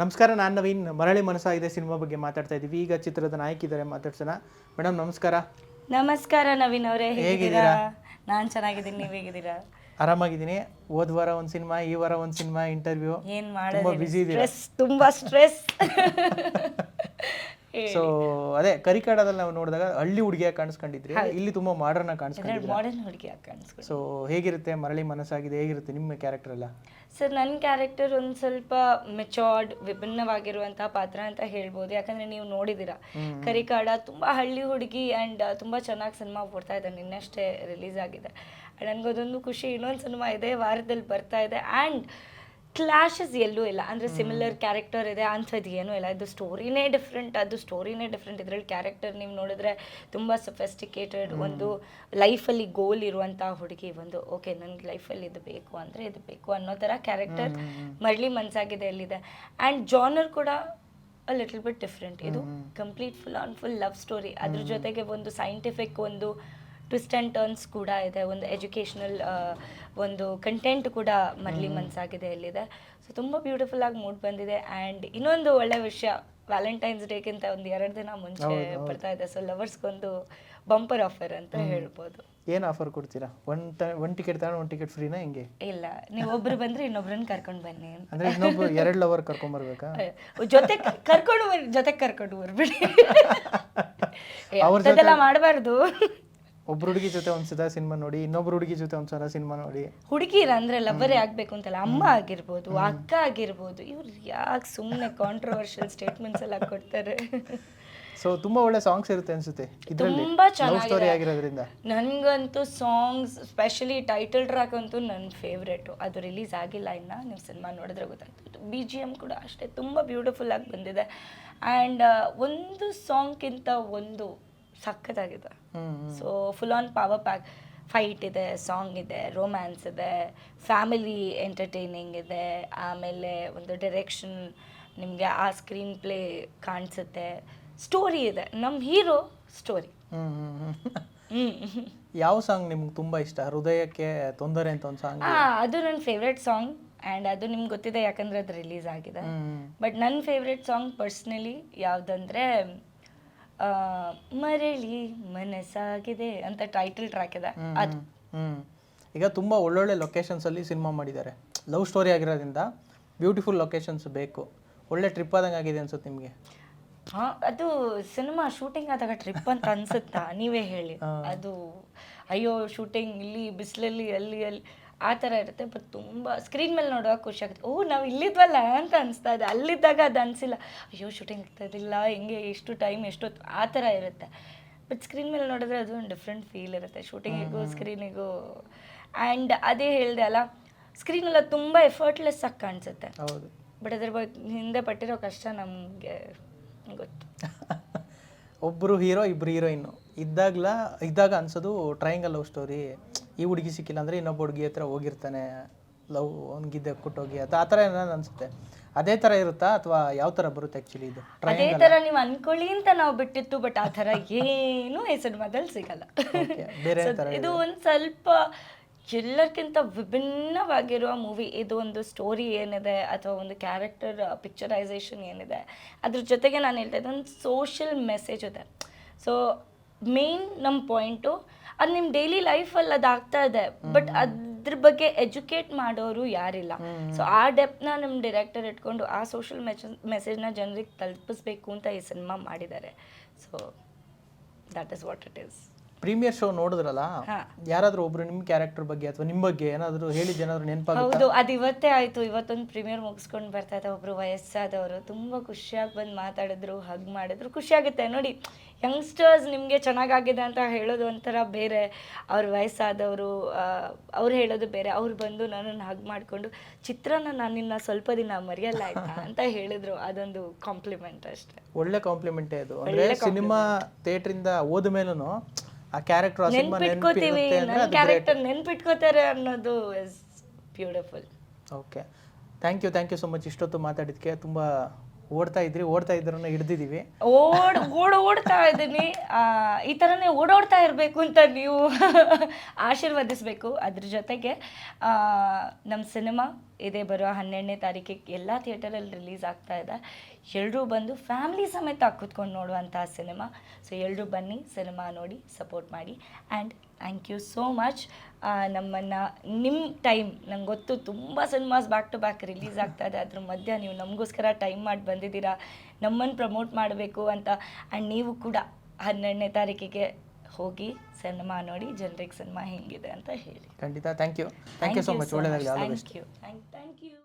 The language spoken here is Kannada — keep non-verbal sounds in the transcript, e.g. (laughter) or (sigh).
ನಮಸ್ಕಾರ ನಾನು ನವೀನ್. ಮರಳಿ ಮನಸ್ಸಾಗಿದೆ ಸಿನಿಮಾ ಬಗ್ಗೆ ಮಾತಾಡ್ತಾ ಇದ್ದೀವಿ ಈಗ ಚಿತ್ರದ ನಾಯಕಿ ಇದ್ದಾರೆ ಮಾತಾಡ್ಸೋಣ. ಮೇಡಮ್ ನಮಸ್ಕಾರ. ನಮಸ್ಕಾರ ನವೀನ್ ಅವರೇ ಹೇಗಿದ್ದೀರಾ? ನಾನ್ ಚೆನ್ನಾಗಿದ್ದೀನಿ ನೀವ್ ಹೇಗಿದ್ದೀರಾ? ಆರಾಮಾಗಿದ್ದೀನಿ. ಹೋದ ವಾರ ಒಂದು ಸಿನಿಮಾ ಈ ವಾರ ಒಂದು ಸಿನಿಮಾ ಇಂಟರ್ವ್ಯೂ ಏನ್ ತುಂಬಾ ಬಿಸಿ ಇದ್ದೀರಾ. ಸ್ಟ್ರೆಸ್ ತುಂಬಾ ಸ್ಟ್ರೆಸ್ (laughs) ಸೊ ಅದೇ ಕರಿಕಾಡದಲ್ಲಿ ನಾವು ನೋಡಿದಾಗ ಹಳ್ಳಿ ಹುಡುಗಿಯ ಕಾಣಿಸ್ಕೊಂಡಿದ್ರಿ. ಇಲ್ಲಿ ತುಂಬಾ ಮಾಡರ್ನ್ ಆಗಿ ಕಾಣಿಸ್ಕೊಂಡಿದ್ರಿ ಮಾಡರ್ನ್ ಹುಡುಗಿ ಕಾಣಿಸ್ಕೊಂಡು ಸೊ ಹೇಗಿರುತ್ತೆ? ಮರಳಿ ಮನಸ್ಸಾಗಿದೆ. ಹೇಗಿರುತ್ತೆ ನಿಮ್ಮ ಕ್ಯಾರೆಕ್ಟರ್ ಎಲ್ಲ? ಸರ್ ನನ್ನ ಕ್ಯಾರೆಕ್ಟರ್ ಒಂದು ಸ್ವಲ್ಪ ಮೆಚೋರ್ಡ್ ವಿಭಿನ್ನವಾಗಿರುವಂತಹ ಪಾತ್ರ ಅಂತ ಹೇಳ್ಬೋದು. ಯಾಕಂದ್ರೆ ನೀವು ನೋಡಿದ್ದೀರಾ ಕರಿಕಾಡ ತುಂಬಾ ಹಳ್ಳಿ ಹುಡುಗಿ ಅಂಡ್ ತುಂಬಾ ಚೆನ್ನಾಗಿ ಸಿನಿಮಾ ಬರ್ತಾ ಇದೆ ನಿನ್ನಷ್ಟೇ ರಿಲೀಸ್ ಆಗಿದೆ. ನನಗದೊಂದು ಖುಷಿ ಇನ್ನೊಂದು ಸಿನಿಮಾ ಇದೆ ವಾರದಲ್ಲಿ ಬರ್ತಾ ಇದೆ. ಆ್ಯಂಡ್ ಕ್ಲಾಶಸ್ ಎಲ್ಲೂ ಇಲ್ಲ. ಅಂದರೆ ಸಿಮಿಲರ್ ಕ್ಯಾರೆಕ್ಟರ್ ಇದೆ ಅಂಥದ್ದು ಏನೂ ಇಲ್ಲ. ಇದು ಸ್ಟೋರಿನೇ ಡಿಫ್ರೆಂಟ್ ಅದು ಸ್ಟೋರಿನೇ ಡಿಫ್ರೆಂಟ್ ಇದರಲ್ಲಿ ಕ್ಯಾರೆಕ್ಟರ್ ನೀವು ನೋಡಿದ್ರೆ ತುಂಬ ಸಫೆಸ್ಟಿಕೇಟೆಡ್ ಒಂದು ಲೈಫಲ್ಲಿ ಗೋಲ್ ಇರುವಂಥ ಹುಡುಗಿ ಒಂದು ಓಕೆ ನನಗೆ ಲೈಫಲ್ಲಿ ಇದು ಬೇಕು ಅಂದರೆ ಇದು ಬೇಕು ಅನ್ನೋ ಥರ ಕ್ಯಾರೆಕ್ಟರ್ ಮರಳಿ ಮನ್ಸಾಗಿದೆ ಅಲ್ಲಿದೆ. ಆ್ಯಂಡ್ ಜಾನರ್ ಕೂಡ ಅ ಲಿಟಲ್ ಬಿಟ್ ಡಿಫ್ರೆಂಟ್ ಇದು complete full on full love story ಅದ್ರ ಜೊತೆಗೆ ಒಂದು ಸೈಂಟಿಫಿಕ್ ಒಂದು ಟ್ವಿಸ್ಟ್ ಆ್ಯಂಡ್ ಟರ್ನ್ಸ್ ಕೂಡ ಇದೆ. ಒಂದು ಎಜುಕೇಷನಲ್ ಒಂದು ಕಂಟೆಂಟ್ ಕೂಡ ಮರಳಿ ಮನ್ಸಾಗಿದೆ ಇಲ್ಲಿದೆ ಸೊ ತುಂಬ ಬ್ಯೂಟಿಫುಲ್ ಆಗಿ ಮೂಡ್ ಬಂದಿದೆ. ಆ್ಯಂಡ್ ಇನ್ನೊಂದು ಒಳ್ಳೆ ವಿಷಯ ವ್ಯಾಲೆಂಟೈನ್ಸ್ ಡೇಗಿಂತ ಒಂದು ಎರಡು ದಿನ ಮುಂಚೆ ಬರ್ತಾ ಇದೆ. ಸೊ ಲವರ್ಸ್ಗೊಂದು ಬಂಪರ್ ಆಫರ್ ಅಂತ ಹೇಳ್ಬೋದು. ಏನು ಆಫರ್ ಕೊಡ್ತೀರಾ? ಒನ್ ಒನ್ ಟಿಕೆಟ್ ತಗೊಂಡು ಒನ್ ಟಿಕೆಟ್ ಫ್ರೀನಾ ಹೆಂಗೆ? ಇಲ್ಲ. ನೀವು ಒಬ್ರು ಬಂದ್ರೆ ಇನ್ನೊಬ್ರನ್ನ ಕರ್ಕೊಂಡು ಬನ್ನಿ ಅಂದ್ರೆ ಇನ್ನೊಬ್ರು ಎರಡು ಲವರ್ ಕರ್ಕೊಂಡು ಬರ್ಬೇಕಾ? (laughs) ಜೊತೆ ಕರ್ಕೊಂಡು ಬರ್ ಜೊತೆ ಕರ್ಕೊಂಡು ಬರ್ಬಿಡಿ. (laughs) ಜೊತೆ ಮಾಡಬಾರ್ದು. ಒಬ್ರು ಹುಡುಗಿ ಜೊತೆ ಒಂದ್ಸಲ ಸಿನಿಮಾ ನೋಡಿ ಇನ್ನೊಬ್ರು ಹುಡುಗಿ ಜೊತೆ ಒಂದ್ಸಲ ಸಿನಿಮಾ ನೋಡಿ. ಹುಡುಗಿ ಅಂದ್ರೆ ಲವರೇ ಆಗ್ಬೇಕು ಅಂತಲ್ಲ ಅಮ್ಮ ಆಗಿರ್ಬೋದು ಅಕ್ಕ ಆಗಿರ್ಬೋದು ಇವ್ರು ಯಾಕೆ ಸುಮ್ಮನೆ ಕಾಂಟ್ರವರ್ಷಿಯಲ್ ಸ್ಟೇಟ್ಮೆಂಟ್ಸ್ ಎಲ್ಲ ಕೊಡ್ತಾರೆ? ಸೊ ತುಂಬಾ ಒಳ್ಳೆ ಸಾಂಗ್ಸ್ ಇರುತ್ತೆ ಅನ್ಸುತ್ತೆ ಇದರಲ್ಲಿ. ತುಂಬಾ ಚೆನ್ನಾಗಿ ಸ್ಟೋರಿ ಆಗಿರೋದ್ರಿಂದ. ನನಗಂತೂ ಸಾಂಗ್ಸ್ ಸ್ಪೆಷಲಿ ಟೈಟಲ್ ಟ್ರ್ಯಾಕ್ ಅಂತೂ ನನ್ನ ಫೇವ್ರೇಟ್ ಅದು ರಿಲೀಸ್ ಆಗಿಲ್ಲ ಇನ್ನ ನೀವು ಸಿನಿಮಾ ನೋಡಿದ್ರೆ ಗೊತ್ತಾಗ್ತಿತ್ತು ಬಿ ಜಿ ಎಂ ಕೂಡ ಅಷ್ಟೇ ತುಂಬ ಬ್ಯೂಟಿಫುಲ್ ಆಗಿ ಬಂದಿದೆ. ಆ್ಯಂಡ್ ಒಂದು ಸಾಂಗ್ಗಿಂತ ಒಂದು ಸಖತ್ತಾಗಿದೆ so full on power pack fight ಇದೆ ಸಾಂಗ್ ಇದೆ ರೊಮ್ಯಾನ್ಸ್ ಇದೆ ಫ್ಯಾಮಿಲಿ ಎಂಟರ್ಟೈನಿಂಗ್ ಇದೆ ಆಮೇಲೆ ಒಂದು ಡೈರೆಕ್ಷನ್ ನಿಮಗೆ ಆ ಸ್ಕ್ರೀನ್ ಪ್ಲೇ ಕಾಣಿಸುತ್ತೆ. ಸ್ಟೋರಿ ಇದೆ ನಮ್ಮ ಹೀರೋ ಸ್ಟೋರಿ ಯಾವ ಸಾಂಗ್ ನಿಮ್ಗೆ ತುಂಬ ಇಷ್ಟ? ಹೃದಯಕ್ಕೆ ತೊಂದರೆ ಅಂತ ಒಂದು ಸಾಂಗ್ ಅದು ನನ್ನ ಫೇವ್ರೆಟ್ ಸಾಂಗ್ ಆ್ಯಂಡ್ ಅದು ನಿಮ್ಗೆ ಗೊತ್ತಿದೆ ಯಾಕಂದ್ರೆ ಅದು ರಿಲೀಸ್ ಆಗಿದೆ. ಬಟ್ ನನ್ನ ಫೇವ್ರೆಟ್ ಸಾಂಗ್ ಪರ್ಸ್ನಲಿ ಯಾವುದಂದ್ರೆ ಮರಳಿ ಮನಸ್ಸಾಗಿದೆ ಅಂತ ಟೈಟಲ್ ಟ್ರ್ಯಾಕ್ ಇದೆ. ಅದು. ಹ್ಮ್. ಈಗ ತುಂಬಾ ಒಳ್ಳೊಳ್ಳೆ ಲೊಕೇಶನ್ಸ್ ಅಲ್ಲಿ ಸಿನಿಮಾ ಮಾಡಿದ್ದಾರೆ. ಲವ್ ಸ್ಟೋರಿ ಆಗಿರೋದ್ರಿಂದ ಬ್ಯೂಟಿಫುಲ್ ಲೊಕೇಶನ್ಸ್ ಬೇಕು. ಒಳ್ಳೆ ಟ್ರಿಪ್ ಆದಂಗೆ ಆಗಿದೆ ಅನ್ಸುತ್ತೆ ನಿಮಗೆ? ಅದು ಸಿನಿಮಾ ಶೂಟಿಂಗ್ ಆದಾಗ ಟ್ರಿಪ್ ಅಂತ ಅನ್ಸುತ್ತಾ? ನೀವೇ ಹೇಳಿ. ಅದು ಅಯ್ಯೋ ಶೂಟಿಂಗ್ ಇಲ್ಲಿ ಬಿಸಿಲಲ್ಲಿ ಅಲ್ಲಿ ಅಲ್ಲಿ ಆ ಥರ ಇರುತ್ತೆ. ಬಟ್ ತುಂಬ ಸ್ಕ್ರೀನ್ ಮೇಲೆ ನೋಡುವಾಗ ಖುಷಿ ಆಗುತ್ತೆ. ಓ ನಾವು ಇಲ್ಲಿದ್ವಲ್ಲ ಅಂತ ಅನಿಸ್ತಾ ಇದೆ. ಅಲ್ಲಿದ್ದಾಗ ಅದು ಅನಿಸಿಲ್ಲ. ಅಯ್ಯೋ ಶೂಟಿಂಗ್ ಇರ್ತದಿಲ್ಲ ಹೆಂಗೆ ಎಷ್ಟು ಟೈಮ್ ಎಷ್ಟೊತ್ತು ಆ ಥರ ಇರುತ್ತೆ. ಬಟ್ ಸ್ಕ್ರೀನ್ ಮೇಲೆ ನೋಡಿದ್ರೆ ಅದು ಒಂದು ಡಿಫ್ರೆಂಟ್ ಫೀಲ್ ಇರುತ್ತೆ. ಶೂಟಿಂಗಿಗೂ ಸ್ಕ್ರೀನಿಗೂ ಆ್ಯಂಡ್ ಅದೇ ಹೇಳಿದೆ ಅಲ್ಲ ಸ್ಕ್ರೀನೆಲ್ಲ ತುಂಬ ಎಫರ್ಟ್ಲೆಸ್ ಆಗಿ ಕಾಣಿಸುತ್ತೆ. ಹೌದು. ಬಟ್ ಅದ್ರ ಬಗ್ಗೆ ಹಿಂದೆ ಪಟ್ಟಿರೋ ಕಷ್ಟ ನಮಗೆ ಗೊತ್ತು. (laughs) ಒಬ್ಬರು ಹೀರೋ ಇಬ್ರು ಹೀರೋಯಿನ್. ಇದ್ದಾಗ್ಲ ಇದ್ದಾಗ ಅನ್ಸೋದು ಟ್ರಯಾಂಗಲ್ ಲವ್ ಸ್ಟೋರಿ ಈ ಹುಡುಗಿ ಸಿಕ್ಕಿಲ್ಲ ಅಂದ್ರೆ ಇನ್ನೊಬ್ಬ ಹುಡುಗಿ ಹತ್ರ ಹೋಗಿರ್ತಾನೆ. ಲವ್ ಅವ್ನಿಗಿದ್ದೆ ಕೊಟ್ಟೋಗಿ ಅಥವಾ ಆ ಥರ ಏನಾದ್ರು ಅನ್ಸುತ್ತೆ. ಅದೇ ಥರ ಇರುತ್ತಾ? ಅಥವಾ ಯಾವ ಥರ ಬರುತ್ತೆ ಆ್ಯಕ್ಚುಲಿ ಇದು? ಅದೇ ಥರ ನೀವು ಅನ್ಕೊಳ್ಳಿ ಅಂತ ನಾವು ಬಿಟ್ಟಿತ್ತು ಬಟ್ ಆ ಥರ ಏನೂ ಈ ಸಿನಿಮಾದಲ್ಲಿ ಸಿಗಲ್ಲ. ಬೇರೆ ಇದು. ಒಂದು ಸ್ವಲ್ಪ ಎಲ್ಲಕ್ಕಿಂತ ವಿಭಿನ್ನವಾಗಿರುವ ಮೂವಿ ಇದು ಒಂದು ಸ್ಟೋರಿ ಏನಿದೆ ಅಥವಾ ಒಂದು ಕ್ಯಾರೆಕ್ಟರ್ ಪಿಕ್ಚರೈಸೇಷನ್ ಏನಿದೆ ಅದ್ರ ಜೊತೆಗೆ ನಾನು ಹೇಳ್ತಾ ಇದ್ದೆ ಒಂದು ಸೋಷಿಯಲ್ ಮೆಸೇಜ್ ಇದೆ. ಸೊ ಮೇನ್ ನಮ್ಮ ಪಾಯಿಂಟು ಅದು ನಿಮ್ಮ ಡೈಲಿ ಲೈಫಲ್ಲಿ ಅದಾಗ್ತಾ ಆಗ್ತಾ ಇದೆ ಬಟ್ ಅದ್ರ ಬಗ್ಗೆ ಎಜುಕೇಟ್ ಮಾಡೋರು ಯಾರಿಲ್ಲ. ಸೊ ಆ ಡೆಪ್ನ ನಮ್ಮ ಡೈರೆಕ್ಟರ್ ಇಟ್ಕೊಂಡು ಆ ಸೋಷಿಯಲ್ ಮೆಸೇಜ್ ಮೆಸೇಜ್ನ ಜನರಿಗೆ ತಲುಪಿಸ್ಬೇಕು ಅಂತ ಈ ಸಿನಿಮಾ ಮಾಡಿದ್ದಾರೆ. So that is what it is premiere show ನೋಡಿದ್ರಲ್ಲ. ಯಾರಾದ್ರೂ ಒಬ್ರು ನಿಮ್ ಕ್ಯಾರೆಕ್ಟರ್ ಬಗ್ಗೆ ಅಥವಾ ನಿಮ್ ಬಗ್ಗೆ ಏನಾದರೂ ಹೇಳಿ ಜನರು ನೆನಪಾಗುತ್ತೆ? ಹೌದು ಅದು ಇವತ್ತೇ ಆಯ್ತು. ಇವತ್ತೊಂದು ಪ್ರೀಮಿಯರ್ ಮುಗಿಸ್ಕೊಂಡು ಬರ್ತಾ ಇದ್ದ ಒಬ್ರು ವಯಸ್ಸಾದವರು. ತುಂಬಾ ಖುಷಿಯಾಗಿ ಬಂದು ಮಾತಾಡಿದ್ರು ಹಗ್ ಮಾಡಿದ್ರು. ಖುಷಿಯಾಗುತ್ತೆ. ನೋಡಿ ಯಂಗ್ಸ್ಟರ್ಸ್ ನಿಮ್ಗೆ ಚೆನ್ನಾಗಾಗಿದೆ ಅಂತ ಹೇಳೋದು ಒಂಥರ ಬೇರೆ. ಅವ್ರ ವಯಸ್ಸಾದವರು ಅವ್ರು ಹೇಳೋದು ಬೇರೆ. ಅವ್ರು ಬಂದು ನನ್ನನ್ನು ಹಗ್ ಮಾಡಿಕೊಂಡು ಚಿತ್ರನ ನಾನು ನಿನ್ನ ಸ್ವಲ್ಪ ದಿನ ಮರೆಯಲ್ಲ ಆಯ್ತಾ? ಅಂತ ಹೇಳಿದ್ರು. ಅದೊಂದು ಕಾಂಪ್ಲಿಮೆಂಟ್ ಅಷ್ಟೇ. ಒಳ್ಳೆ ಕಾಂಪ್ಲಿಮೆಂಟೇ ಅದು. ಅಂದ್ರೆ ಸಿನಿಮಾ ಥಿಯೇಟ್ರಿಂದ ಹೋದ ಮೇಲೂ ಆ ಕ್ಯಾರೆಕ್ಟರ್ ಆ ಸಿನಿಮಾ ನೆನ್ಪಿಟ್ಕೋತೀವಿ ನೆನಪಿರುತ್ತೆ ನನ್ನ ಕ್ಯಾರೆಕ್ಟರ್ ನೆನ್ಪಿಟ್ಕೋತಾರೆ ಅನ್ನೋದು is beautiful okay thank you thank you so much ಇಷ್ಟೊತ್ತು ಮಾತಾಡಿದ್ಕೆ ತುಂಬಾ ಓಡ್ತಾ ಇದ್ರಿ ಓಡ್ತಾ ಇದ್ರನ್ನ ಹಿಡ್ದಿದೀವಿ. ಓಡ್ ಓಡ್ ಓಡ್ತಾ ಇದ್ದೀನಿ. ಈ ಥರನೇ ಓಡೋಡ್ತಾ ಇರಬೇಕು ಅಂತ ನೀವು (laughs) ಆಶೀರ್ವದಿಸಬೇಕು ಅದ್ರ ಜೊತೆಗೆ. ನಮ್ಮ ಸಿನಿಮಾ ಇದೇ ಬರೋ ಹನ್ನೆರಡನೇ ತಾರೀಕಿಗೆ ಎಲ್ಲ ಥಿಯೇಟರಲ್ಲಿ ರಿಲೀಸ್ ಆಗ್ತಾ ಇದೆ. ಎಲ್ಲರೂ ಬಂದು ಫ್ಯಾಮಿಲಿ ಸಮೇತ ಕೂತ್ಕೊಂಡು ನೋಡುವಂತಹ ಸಿನಿಮಾ. ಸೊ ಎಲ್ಲರೂ ಬನ್ನಿ, ಸಿನಿಮಾ ನೋಡಿ, ಸಪೋರ್ಟ್ ಮಾಡಿ. And thank you so much. ನಮ್ಮನ್ನು ನಿಮ್ಮ ಟೈಮ್, ನಂಗೆ ಗೊತ್ತು ತುಂಬ cinemas back to back release ಆಗ್ತಾ ಇದೆ. ಅದ್ರ ಮಧ್ಯೆ ನೀವು ನಮಗೋಸ್ಕರ ಟೈಮ್ ಮಾಡಿ ಬಂದಿದ್ದೀರಾ ನಮ್ಮನ್ನು ಪ್ರಮೋಟ್ ಮಾಡಬೇಕು ಅಂತ. ಆ್ಯಂಡ್ ನೀವು ಕೂಡ ಹನ್ನೆರಡನೇ ತಾರೀಕಿಗೆ ಹೋಗಿ ಸಿನಿಮಾ ನೋಡಿ ಜನರಿಗೆ ಸಿನಿಮಾ ಹೆಂಗಿದೆ ಅಂತ ಹೇಳಿ. ಖಂಡಿತ thank you thank you so much ಒಳ್ಳೆಯದಾಗಲಿ ಥ್ಯಾಂಕ್ ಯು ಥ್ಯಾಂಕ್ ಯು